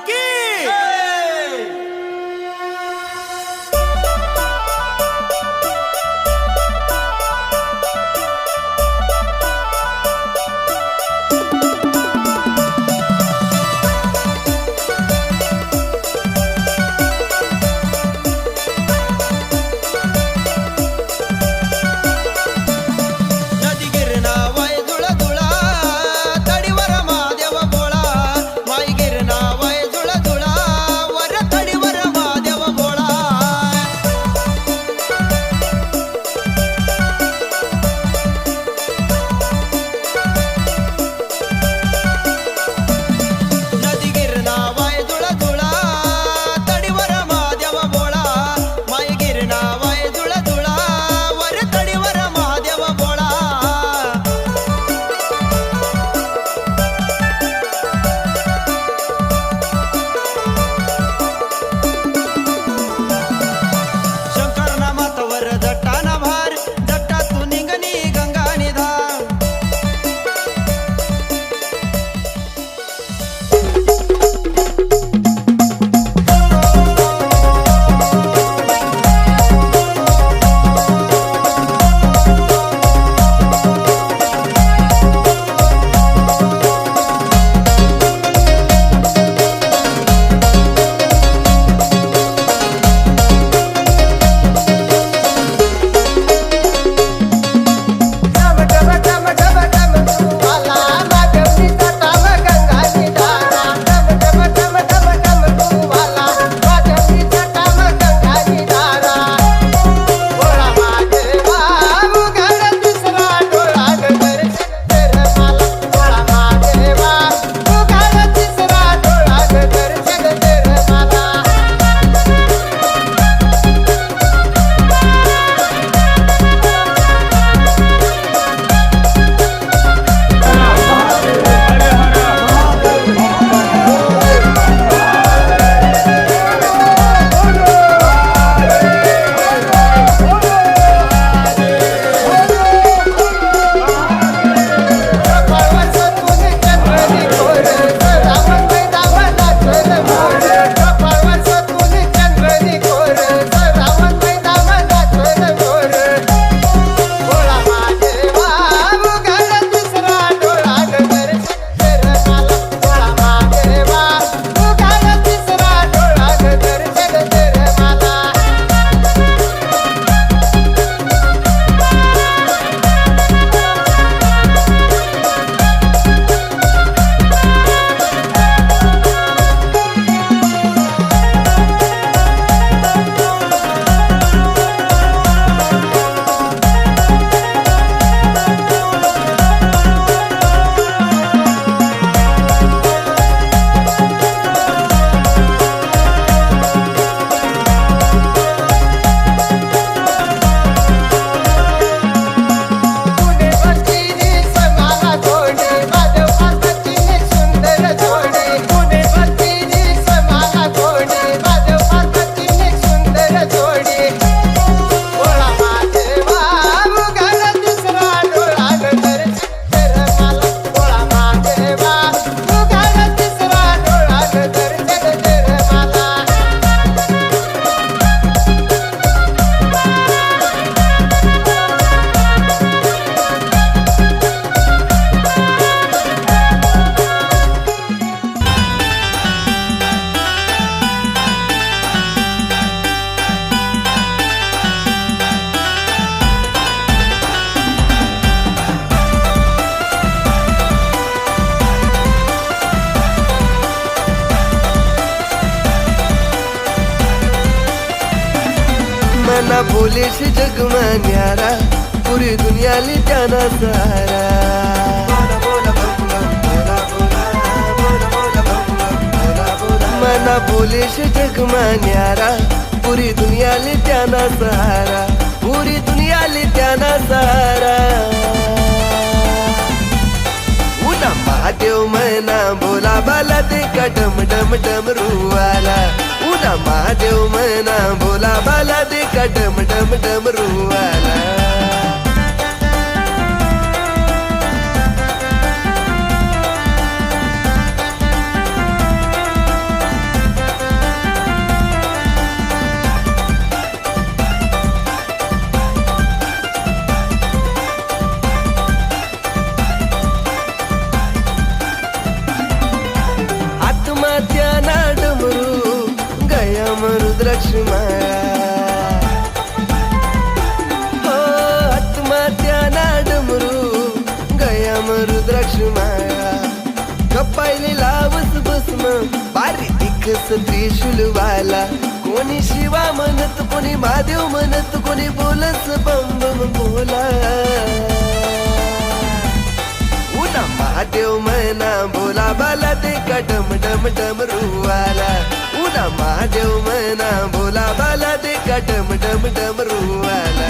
aquí. मना भोले जगमा न्यारा पूरी दुनिया ली जाना सारा मना भोले जगमा जग न्यारा पूरी दुनिया ली जाना सारा पूरी दुनिया ली जाना सारा बाबाला बाला दे डम डम डम रुवाला. उना महादेव मना बोला बाला दे कटम डम डम डम रुवाला. हो आत्महत्या ना डमरू गया मरुद्राक्ष माया कपायले लावस भस्म बारी दिखस त्रिशूलवाला कोणी शिवा म्हणत कोणी महादेव म्हणत कोणी बोलस बम बम बोला उना महादेव मैना बोला बाला दे का डम डम डम रुवाला महादेव मैना बोला बाला दे कटम डम डम डम रुवाला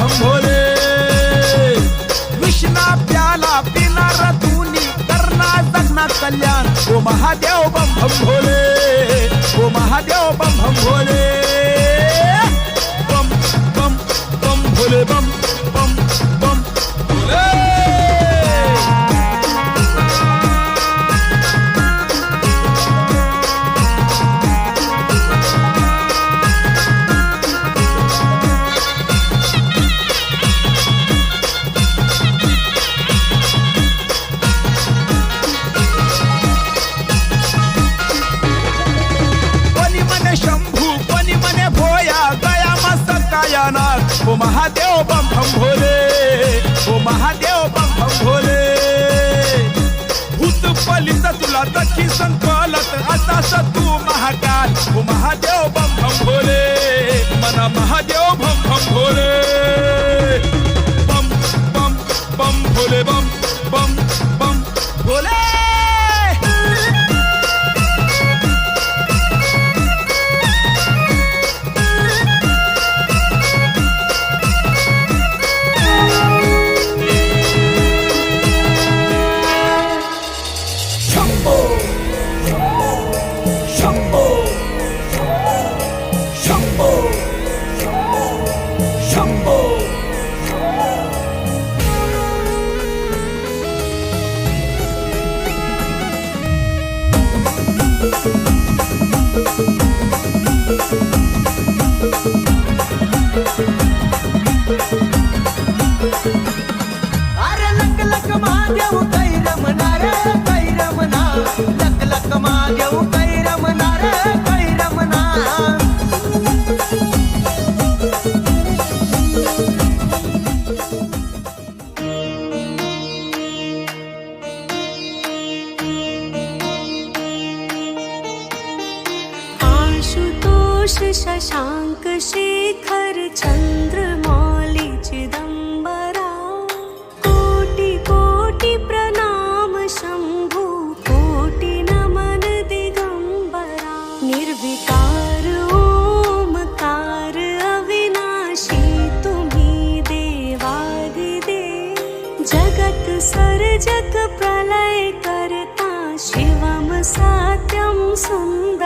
हम भोले विष्णा प्याला पिणार तूनी करना जगना कल्याण वो महादेव बम हम भोले वो महादेव बम हम भोले महादेव बम बम भोले. ओ महादेव बम बम भोले. भूत पलित तुला दखी संकलत असाच तू महाकाल. ओ महादेव बम बम भोले. मना महादेव बम बम भोले. I'm sorry.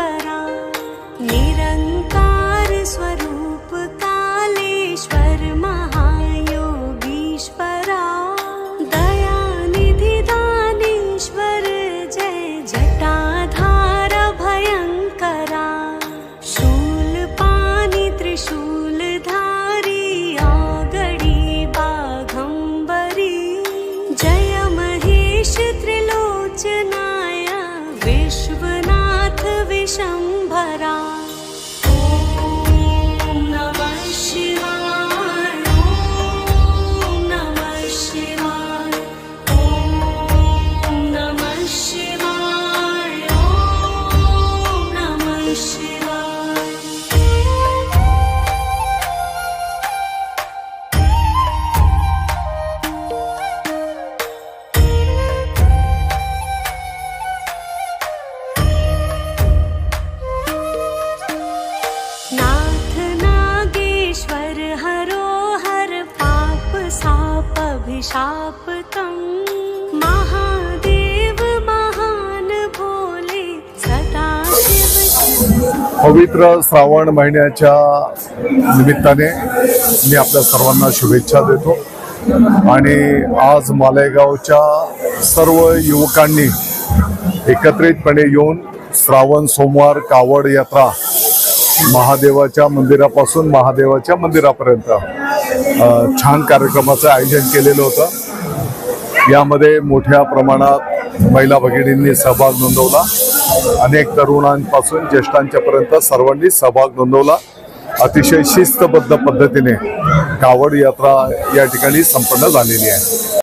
महादेव महान भोले सदा पवित्र श्रावण महिन्याच्या निमित्ताने मी आपल्या सर्वांना शुभेच्छा देतो. आणि आज मालेगावच्या सर्व युवकांनी एकत्रितपणे येऊन श्रावण सोमवार कावड यात्रा महादेवाच्या मंदिरापासून महादेवाच्या मंदिरापर्यंत छान कार्यक्रमाचं आयोजन केलेलं होतं. यामध्ये मोठ्या प्रमाणात महिला भगिनींनी सहभाग नोंदवला. अनेक तरुणांपासून ज्येष्ठांच्यापर्यंत सर्वांनी सहभाग नोंदवला. अतिशय शिस्तबद्ध पद्धतीने कावड यात्रा या ठिकाणी संपन्न झालेली आहे.